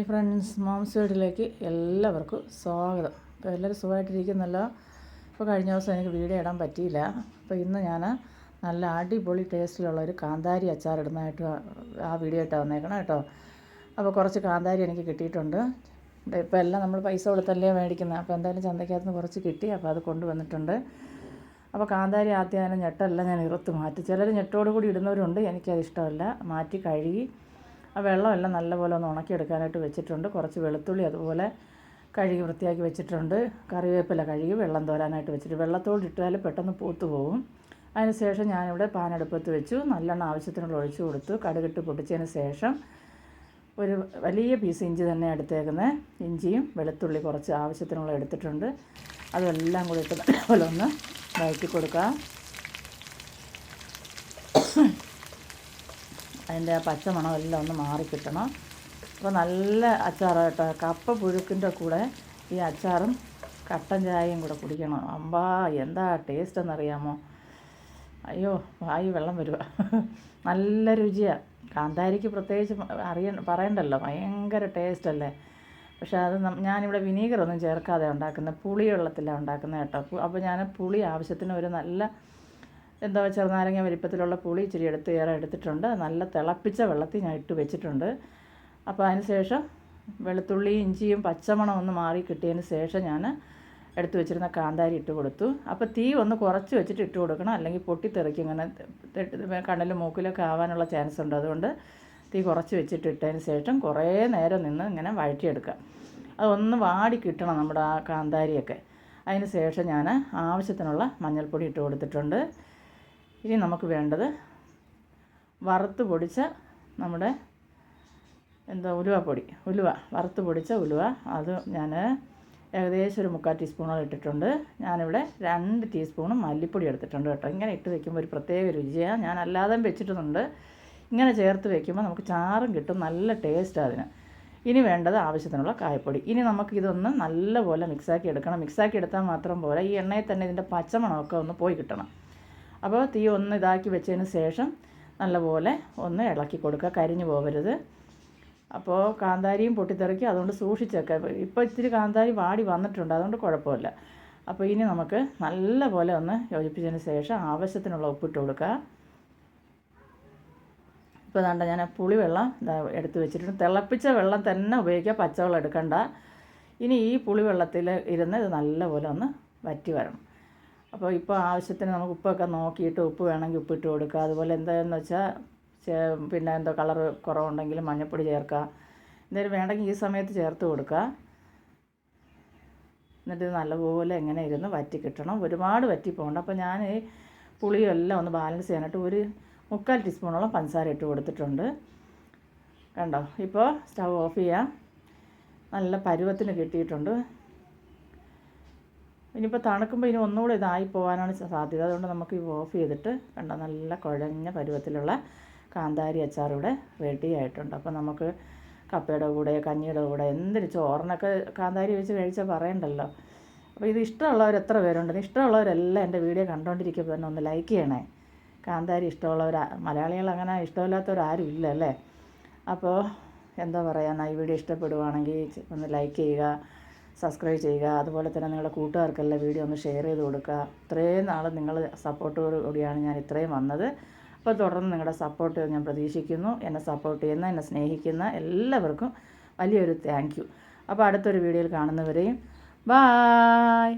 Hi friends moms വീട്ടിലേക്ക് എല്ലാവർക്കും സ്വാഗതം. അപ്പോൾ എല്ലാവരും സുഖമായിട്ടിരിക്കുന്നല്ലോ? ഇപ്പോൾ കഴിഞ്ഞ ദിവസം എനിക്ക് വീഡിയോ ഇടാൻ പറ്റിയില്ല. അപ്പോൾ ഇന്ന് ഞാൻ നല്ല അടിപൊളി ടേസ്റ്റിലുള്ള ഒരു കാന്താരി അച്ചാർ ഇടുന്നതായിട്ട് ആ വീഡിയോ ഇട്ടാണ് വന്നേക്കണം കേട്ടോ. അപ്പോൾ കുറച്ച് കാന്താരി എനിക്ക് കിട്ടിയിട്ടുണ്ട്. ഇപ്പോൾ എല്ലാം നമ്മൾ പൈസ കൊടുത്തല്ലേ മേടിക്കുന്നത് അപ്പോൾ എന്തായാലും ചന്തയ്ക്കകത്ത് കുറച്ച് കിട്ടി. അപ്പോൾ അത് കൊണ്ടുവന്നിട്ടുണ്ട്. അപ്പോൾ കാന്താരി ആദ്യം അതിനെ ഞെട്ടെല്ലാം ഞാൻ ഇറുത്ത് മാറ്റി. ചിലർ ഞെട്ടോട് കൂടി ഇടുന്നവരുണ്ട്. എനിക്കത് ഇഷ്ടമല്ല. മാറ്റി കഴുകി ആ വെള്ളമെല്ലാം നല്ലപോലെ ഒന്ന് ഉണക്കിയെടുക്കാനായിട്ട് വെച്ചിട്ടുണ്ട്. കുറച്ച് വെളുത്തുള്ളി അതുപോലെ കഴുകി വൃത്തിയാക്കി വെച്ചിട്ടുണ്ട്. കറിവേപ്പില കഴുകി വെള്ളം തോരാനായിട്ട് വെച്ചിട്ട് വെള്ളത്തോട് ഇട്ടാൽ പെട്ടെന്ന് പൂത്തു പോകും അതിനുശേഷം ഞാനിവിടെ പാനടുപ്പത്ത് വെച്ചു. നല്ലെണ്ണ ആവശ്യത്തിനുള്ള ഒഴിച്ചു കൊടുത്തു. കടുകിട്ട് പൊട്ടിച്ചതിന് ശേഷം ഒരു വലിയ പീസ് ഇഞ്ചി തന്നെ എടുത്തേക്കുന്നത് ഇഞ്ചിയും വെളുത്തുള്ളി കുറച്ച് ആവശ്യത്തിനുള്ള എടുത്തിട്ടുണ്ട്. അതെല്ലാം കൂടി ഇട്ട് നല്ലപോലെ ഒന്ന് വഴറ്റി കൊടുക്കാം. അതിന്റെ ആ പച്ചമണം എല്ലാം ഒന്ന് മാറിക്കിട്ടണം അപ്പോൾ നല്ല അച്ചാറ് കേട്ടോ. കപ്പ പുഴുക്കിന്റെ കൂടെ ഈ അച്ചാറും കട്ടൻ ചായയും കൂടെ കുടിക്കണം. അമ്പാ എന്താ ടേസ്റ്റ് എന്നറിയാമോ? അയ്യോ വായി വെള്ളം വരുക നല്ല രുചിയാണ് കാന്താരിക്ക് പ്രത്യേകിച്ച് അറിയ പറയണ്ടല്ലോ. ഭയങ്കര ടേസ്റ്റ് അല്ലേ? പക്ഷേ അത് ഞാനിവിടെ വിനീഗറൊന്നും ചേർക്കാതെ ഉണ്ടാക്കുന്നത്. പുളി വെള്ളത്തിലാണ് ഉണ്ടാക്കുന്നത് കേട്ടോ. അപ്പോൾ ഞാൻ പുളി ആവശ്യത്തിന് ഒരു നല്ല എന്താ ചെറുനാരങ്ങ വലിപ്പത്തിലുള്ള പുളി ഇച്ചിരി എടുത്ത് ഏറെ എടുത്തിട്ടുണ്ട്. നല്ല തിളപ്പിച്ച വെള്ളത്തിൽ ഞാൻ ഇട്ട് വെച്ചിട്ടുണ്ട്. അപ്പോൾ അതിന് ശേഷം വെളുത്തുള്ളി ഇഞ്ചിയും പച്ചമണം ഒന്ന് മാറി കിട്ടിയതിന് ശേഷം ഞാൻ എടുത്തു വെച്ചിരുന്ന കാന്താരി ഇട്ട് കൊടുത്തു. അപ്പോൾ തീ ഒന്ന് കുറച്ച് വെച്ചിട്ട് ഇട്ട് കൊടുക്കണം. അല്ലെങ്കിൽ പൊട്ടിത്തെറിക്കും. ഇങ്ങനെ കണ്ണിലും മൂക്കിലൊക്കെ ആവാനുള്ള ചാൻസ് ഉണ്ട്. അതുകൊണ്ട് തീ കുറച്ച് വെച്ചിട്ട് ഇട്ടതിന് ശേഷം കുറേ നേരം നിന്ന് ഇങ്ങനെ വഴറ്റിയെടുക്കുക. അതൊന്ന് വാടി കിട്ടണം നമ്മുടെ ആ കാന്താരിയൊക്കെ. അതിന് ശേഷം ഞാൻ ആവശ്യത്തിനുള്ള മഞ്ഞൾപ്പൊടി ഇട്ട് കൊടുത്തിട്ടുണ്ട്. ഇനി നമുക്ക് വേണ്ടത് വറുത്ത് പൊടിച്ച നമ്മുടെ എന്താ ഉലുവപ്പൊടി ഉലുവ വറുത്ത് പൊടിച്ച ഉലുവ. അത് ഞാൻ ഏകദേശം ഒരു മുക്കാൽ ടീസ്പൂണോളം ഇട്ടിട്ടുണ്ട്. ഞാനിവിടെ രണ്ട് ടീസ്പൂണും മല്ലിപ്പൊടി എടുത്തിട്ടുണ്ട് കേട്ടോ. ഇങ്ങനെ ഇട്ട് വെക്കുമ്പോൾ ഒരു പ്രത്യേക രുചിയാണ് ഞാൻ അല്ലാതെ വെച്ചിട്ടുണ്ട് ഇങ്ങനെ ചേർത്ത് വെക്കുമ്പോൾ നമുക്ക് ചാറും കിട്ടും. നല്ല ടേസ്റ്റ് അതിന്. ഇനി വേണ്ടത് ആവശ്യത്തിനുള്ള കായപ്പൊടി. ഇനി നമുക്ക് ഇതൊന്ന് നല്ലപോലെ മിക്സാക്കി എടുക്കണം. മിക്സാക്കി എടുത്താൽ മാത്രം പോരാ. ഈ എണ്ണയിൽ തന്നെ ഇതിന്റെ പച്ചമണമൊക്കെ ഒന്ന് പോയി കിട്ടണം. അപ്പോൾ തീ ഒന്ന് ഇതാക്കി വെച്ചതിന് ശേഷം നല്ലപോലെ ഒന്ന് ഇളക്കി കൊടുക്കുക. കരിഞ്ഞു പോകരുത്. അപ്പോൾ കാന്താരിയും പൊട്ടിത്തെറിക്കും. അതുകൊണ്ട് സൂക്ഷിച്ചൊക്കെ. ഇപ്പോൾ ഇത്തിരി കാന്താരി വാടി വന്നിട്ടുണ്ട്. അതുകൊണ്ട് കുഴപ്പമില്ല. അപ്പോൾ ഇനി നമുക്ക് നല്ലപോലെ ഒന്ന് യോജിപ്പിച്ചതിന് ശേഷം ആവശ്യത്തിനുള്ള ഉപ്പിട്ട് കൊടുക്കുക. ഇപ്പോൾ വേണ്ട ഞാൻ പുളിവെള്ളം എടുത്ത് വെച്ചിട്ടുണ്ട്. തിളപ്പിച്ച വെള്ളം തന്നെ ഉപയോഗിക്കുക. പച്ചവെള്ളം എടുക്കണ്ട. ഇനി ഈ പുളിവെള്ളത്തിൽ ഇരുന്ന് ഇത് നല്ലപോലെ ഒന്ന് വറ്റി വരണം. അപ്പോൾ ഇപ്പോൾ ആവശ്യത്തിന് നമുക്ക് ഉപ്പൊക്കെ നോക്കിയിട്ട് ഉപ്പ് വേണമെങ്കിൽ ഉപ്പിട്ട് കൊടുക്കുക അതുപോലെ എന്താണെന്ന് വെച്ചാൽ പിന്നെ എന്തോ കളർ കുറവുണ്ടെങ്കിൽ മഞ്ഞൾപ്പൊടി ചേർക്കുക. എന്തായാലും വേണമെങ്കിൽ ഈ സമയത്ത് ചേർത്ത് കൊടുക്കുക. എന്നിട്ട് നല്ലപോലെ എങ്ങനെ ഇരുന്ന് വറ്റി കിട്ടണം. ഒരുപാട് വറ്റി പോകണ്ട അപ്പോൾ ഞാൻ പുളിയെല്ലാം ഒന്ന് ബാലൻസ് ചെയ്യാനായിട്ട് ഒരു മുക്കാൽ ടീസ്പൂണോളം പഞ്ചസാര ഇട്ട് കൊടുത്തിട്ടുണ്ട്. കണ്ടോ? ഇപ്പോൾ സ്റ്റവ് ഓഫ് ചെയ്യാം. നല്ല പരുവത്തിന് കിട്ടിയിട്ടുണ്ട്. ഇനിയിപ്പോൾ തണുക്കുമ്പോൾ ഇനി ഒന്നുകൂടെ ഇതായി പോകാനാണ് സാധ്യത. അതുകൊണ്ട് നമുക്ക് ഈ ഓഫ് ചെയ്തിട്ട് കണ്ട നല്ല കുഴഞ്ഞ പരുവത്തിലുള്ള കാന്താരി അച്ചാർ ഇവിടെ റെഡി ആയിട്ടുണ്ട്. അപ്പോൾ നമുക്ക് കപ്പയുടെ കൂടെ കഞ്ഞിയുടെ കൂടെ എന്തിന് ചോറിനൊക്കെ കാന്താരി വെച്ച് കഴിച്ചാൽ പറയണ്ടല്ലോ. അപ്പോൾ ഇത് ഇഷ്ടമുള്ളവർ എത്ര പേരുണ്ട്? ഇഷ്ടമുള്ളവരെല്ലാം എന്റെ വീഡിയോ കണ്ടുകൊണ്ടിരിക്കുമ്പോൾ തന്നെ ഒന്ന് ലൈക്ക് ചെയ്യണേ. കാന്താരി ഇഷ്ടമുള്ളവർ മലയാളികൾ അങ്ങനെ ഇഷ്ടമില്ലാത്തവരാരും ഇല്ല അല്ലേ? അപ്പോൾ എന്താ പറയുക ഈ വീഡിയോ ഇഷ്ടപ്പെടുവാണെങ്കിൽ ഒന്ന് ലൈക്ക് ചെയ്യുക. സബ്സ്ക്രൈബ് ചെയ്യുക. അതുപോലെ തന്നെ നിങ്ങളുടെ കൂട്ടുകാർക്കെല്ലാം വീഡിയോ ഒന്ന് ഷെയർ ചെയ്ത് കൊടുക്കുക. ഇത്രയും നാൾ നിങ്ങൾ സപ്പോർട്ടോട് കൂടിയാണ് ഞാൻ ഇത്രയും വന്നത്. അപ്പോൾ തുടർന്ന് നിങ്ങളുടെ സപ്പോർട്ട് ഞാൻ പ്രതീക്ഷിക്കുന്നു. എന്നെ സപ്പോർട്ട് ചെയ്യുന്ന എന്നെ സ്നേഹിക്കുന്ന എല്ലാവർക്കും വലിയൊരു താങ്ക് യു അപ്പോൾ അടുത്തൊരു വീഡിയോയിൽ കാണുന്നവരെയും ബായ്